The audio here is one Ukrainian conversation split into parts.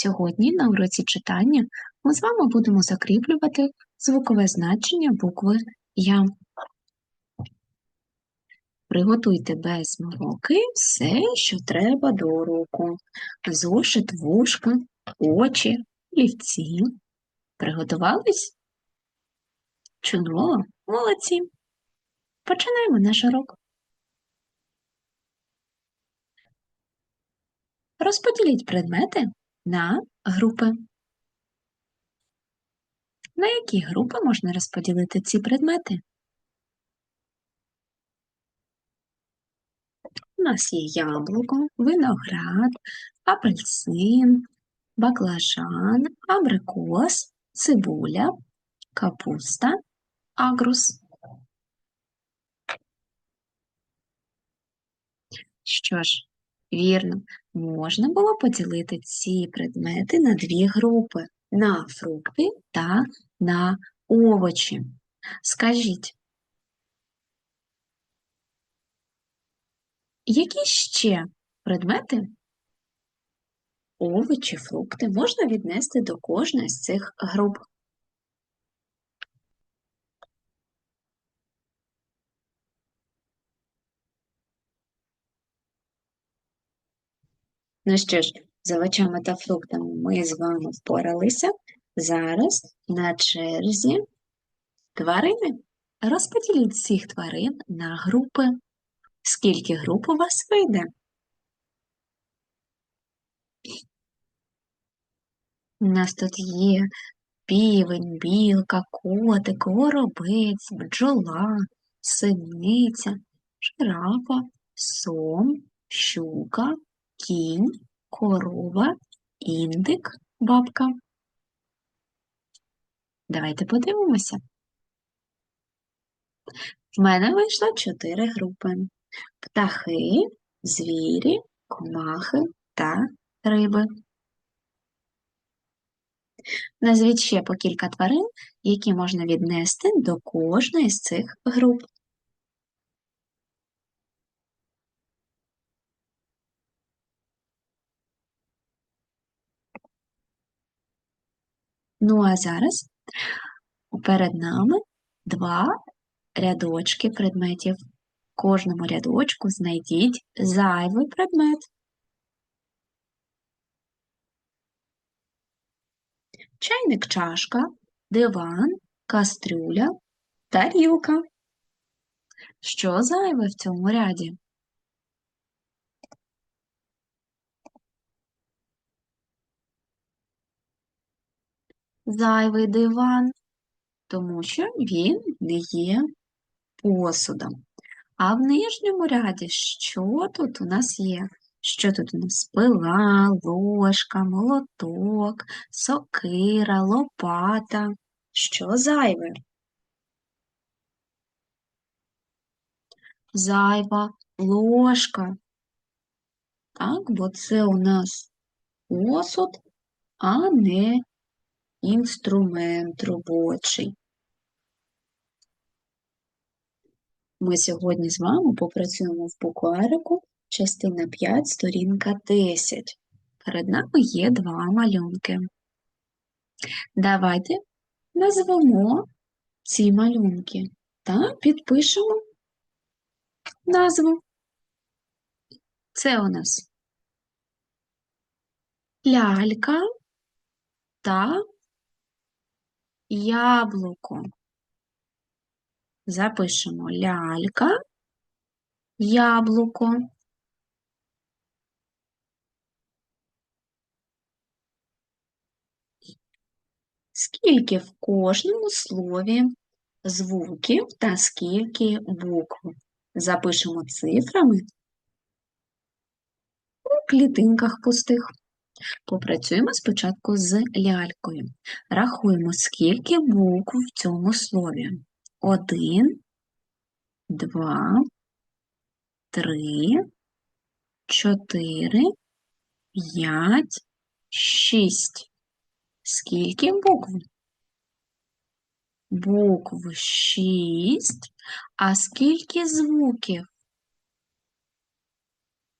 Сьогодні на уроці читання ми з вами будемо закріплювати звукове значення букви Я. Приготуйте без мороки все, що треба до уроку. Зошит, вушка, очі, лівці. Приготувались? Чудово, молодці. Починаємо наш урок. Розподіліть предмети на групи. На які групи можна розподілити ці предмети? У нас є яблуко, виноград, апельсин, баклажан, абрикос, цибуля, капуста, агрус. Що ж, вірно, можна було поділити ці предмети на дві групи на фрукти та на овочі. Скажіть, які ще предмети, овочі, фрукти можна віднести до кожної з цих груп? Ну що ж, з овочами та фруктами ми з вами впоралися. Зараз на черзі тварини. Розподіліть всіх тварин на групи. Скільки груп у вас вийде? У нас тут є півень, білка, котик, воробець, бджола, синиця, жирафа, сом, щука, кінь, корова, індик, бабка. Давайте подивимося. В мене вийшло чотири групи: птахи, звірі, комахи та риби. Назвіть ще по кілька тварин, які можна віднести до кожної з цих груп. Ну, а зараз перед нами два рядочки предметів. Кожному рядочку знайдіть зайвий предмет. Чайник чашка, диван, кастрюля, тарілка. Що зайве в цьому ряді? Зайвий диван, тому що він не є посудом. А в нижньому ряді що тут у нас є? Що тут у нас пила, ложка, молоток, сокира, лопата. Що зайве? Зайва ложка. Так, бо це у нас посуд, а не інструмент робочий. Ми сьогодні з вами попрацюємо в букварику частина 5, сторінка 10. Перед нами є два малюнки. Давайте назвемо ці малюнки та підпишемо назву. Це у нас лялька та яблуко. Запишемо лялька, яблуко. Скільки в кожному слові звуків та скільки букв? Запишемо цифрами у клітинках пустих. Попрацюємо спочатку з лялькою. Рахуємо, скільки букв в цьому слові. Один, два, три, чотири, п'ять, шість. Скільки букв? Букв шість. А скільки звуків?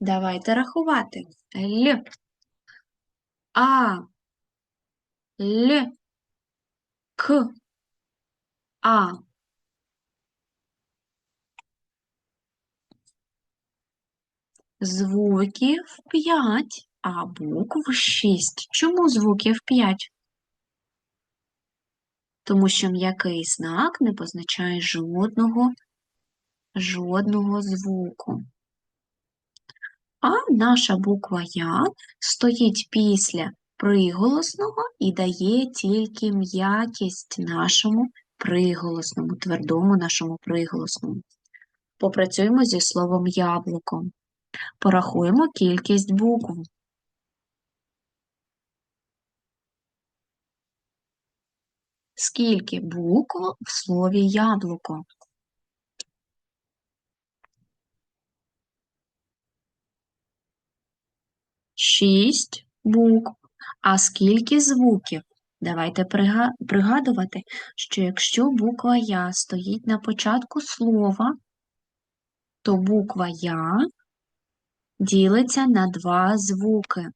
Давайте рахувати. Л, А, Л, К, А. Звуків п'ять, а букв шість. Чому звуків п'ять? Тому що м'який знак не позначає жодного, жодного звуку. А наша буква Я стоїть після приголосного і дає тільки м'якість нашому приголосному, твердому нашому приголосному. Попрацюємо зі словом яблуко. Порахуємо кількість букв. Скільки букв в слові яблуко? Шість букв. А скільки звуків? Давайте пригадувати, що якщо буква Я стоїть на початку слова, то буква Я ділиться на два звуки.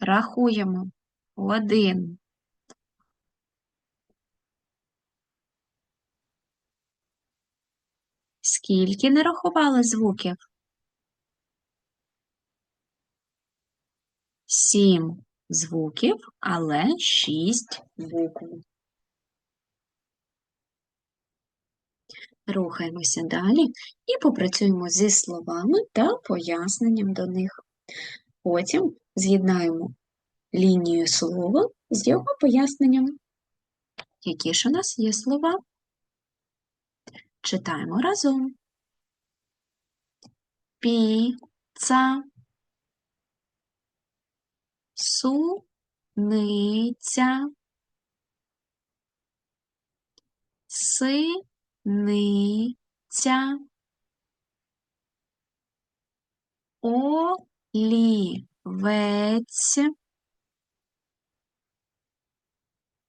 Рахуємо. Один. Скільки не рахували звуків? Сім звуків, але шість букв. Рухаємося далі і попрацюємо зі словами та поясненням до них. Потім з'єднаємо лінію слова з його поясненням. Які ж у нас є слова? Читаємо разом. Піца, суниця, синиця, олівець,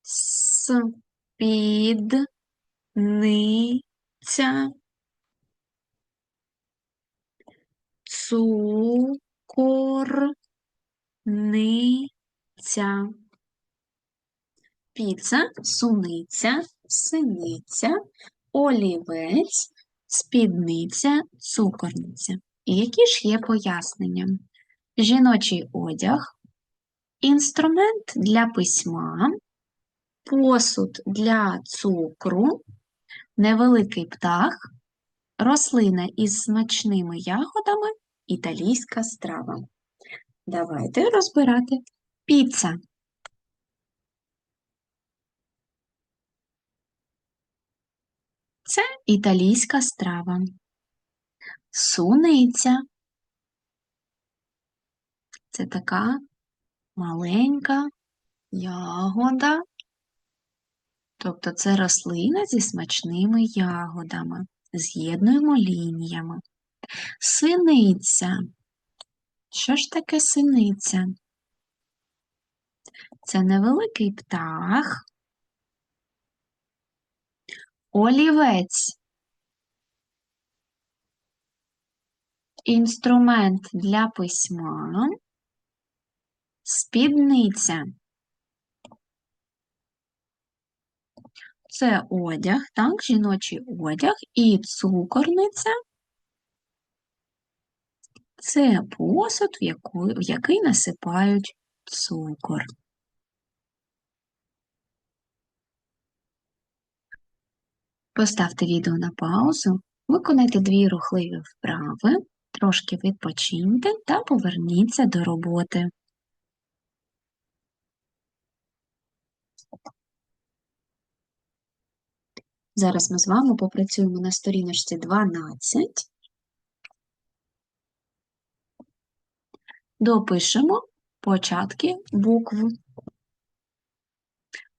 спідниця, цукорниця. Піца, суниця, синиця, олівець, спідниця, цукорниця. І які ж є пояснення? Жіночий одяг, інструмент для письма, посуд для цукру, невеликий птах, рослина із смачними ягодами, італійська страва. Давайте розбирати піца. Це італійська страва. Суниця. Це така маленька ягода. Тобто це рослина зі смачними ягодами. З'єднуємо лініями. Синиця. Що ж таке синиця? Це невеликий птах. Олівець. Інструмент для письма. Спідниця. Це одяг, так, жіночий одяг і цукорниця. Це посуд, в, яку, в який насипають цукор. Поставте відео на паузу, виконайте дві рухливі вправи, трошки відпочиньте та поверніться до роботи. Зараз ми з вами попрацюємо на сторіночці 12. Допишемо початки букв.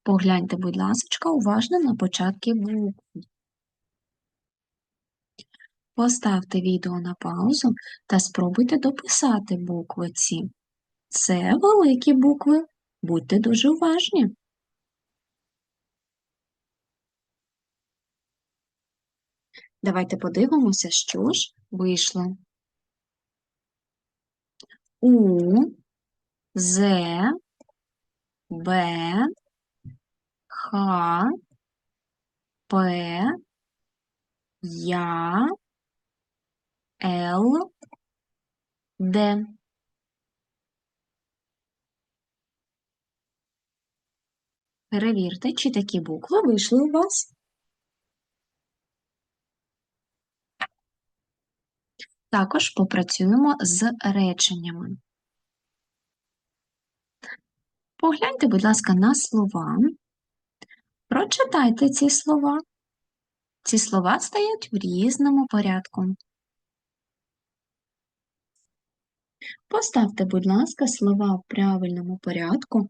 Погляньте, будь ласка, уважно на початки букв. Поставте відео на паузу та спробуйте дописати букви ці. Це великі букви. Будьте дуже уважні. Давайте подивимося, що ж вийшло. У, З, Б, Х, П, Я, Л, Д. Перевірте, чи такі букви вийшли у вас. Також попрацюємо з реченнями. Погляньте, будь ласка, на слова. Прочитайте ці слова. Ці слова стоять в різному порядку. Поставте, будь ласка, слова в правильному порядку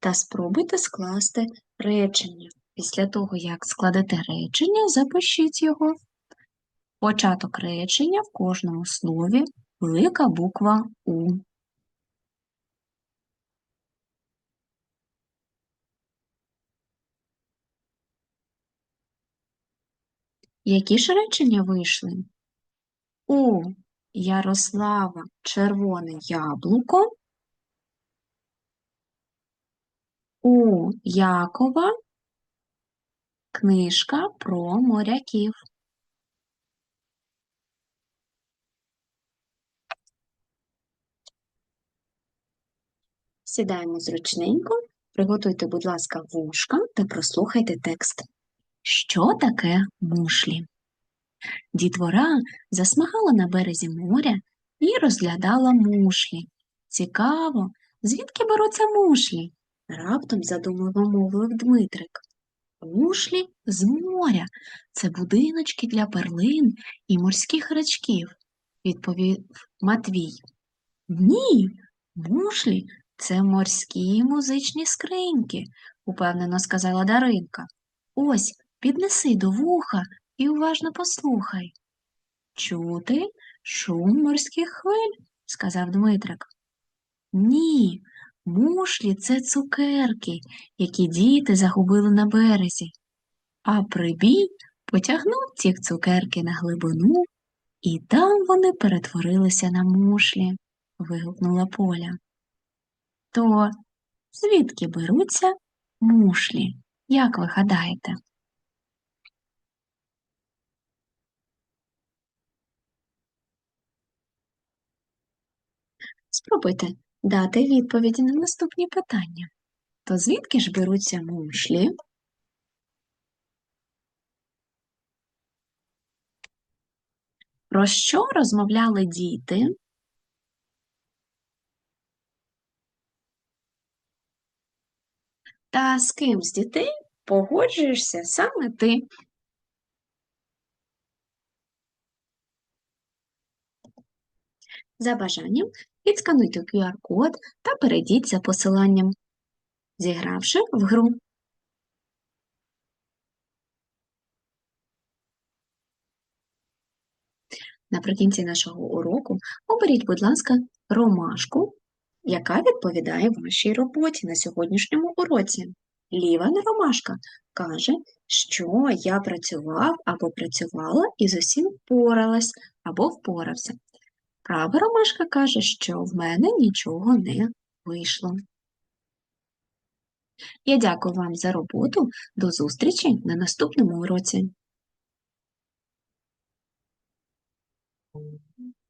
та спробуйте скласти речення. Після того, як складете речення, запишіть його. Початок речення в кожному слові велика буква У. Які ж речення вийшли? У Ярослава червоне яблуко. У Якова книжка про моряків. Сідаємо зручненько, приготуйте, будь ласка, вушка та прослухайте текст. Що таке мушлі? Дітвора засмагала на березі моря і розглядала мушлі. Цікаво, звідки беруться мушлі? Раптом задумливо мовив Дмитрик. Мушлі з моря. Це будиночки для перлин і морських рачків, відповів Матвій. Ні, мушлі це морські музичні скриньки, упевнено сказала Даринка. Ось, піднеси до вуха і уважно послухай. Чути шум морських хвиль, сказав Дмитрик. Ні, мушлі це цукерки, які діти загубили на березі. А прибій потягнув ті цукерки на глибину, і там вони перетворилися на мушлі, вигукнула Поля. То звідки беруться мушлі? Як ви гадаєте? Спробуйте дати відповіді на наступні питання. То звідки ж беруться мушлі? Про що розмовляли діти? Та з ким з дітей погоджуєшся саме ти? За бажанням відскануйте QR-код та перейдіть за посиланням, зігравши в гру. Наприкінці нашого уроку оберіть, будь ласка, ромашку, яка відповідає вашій роботі на сьогоднішньому уроці. Ліва ромашка каже, що я працював або працювала і з усім впоралась або впорався. Права ромашка каже, що в мене нічого не вийшло. Я дякую вам за роботу. До зустрічі на наступному уроці.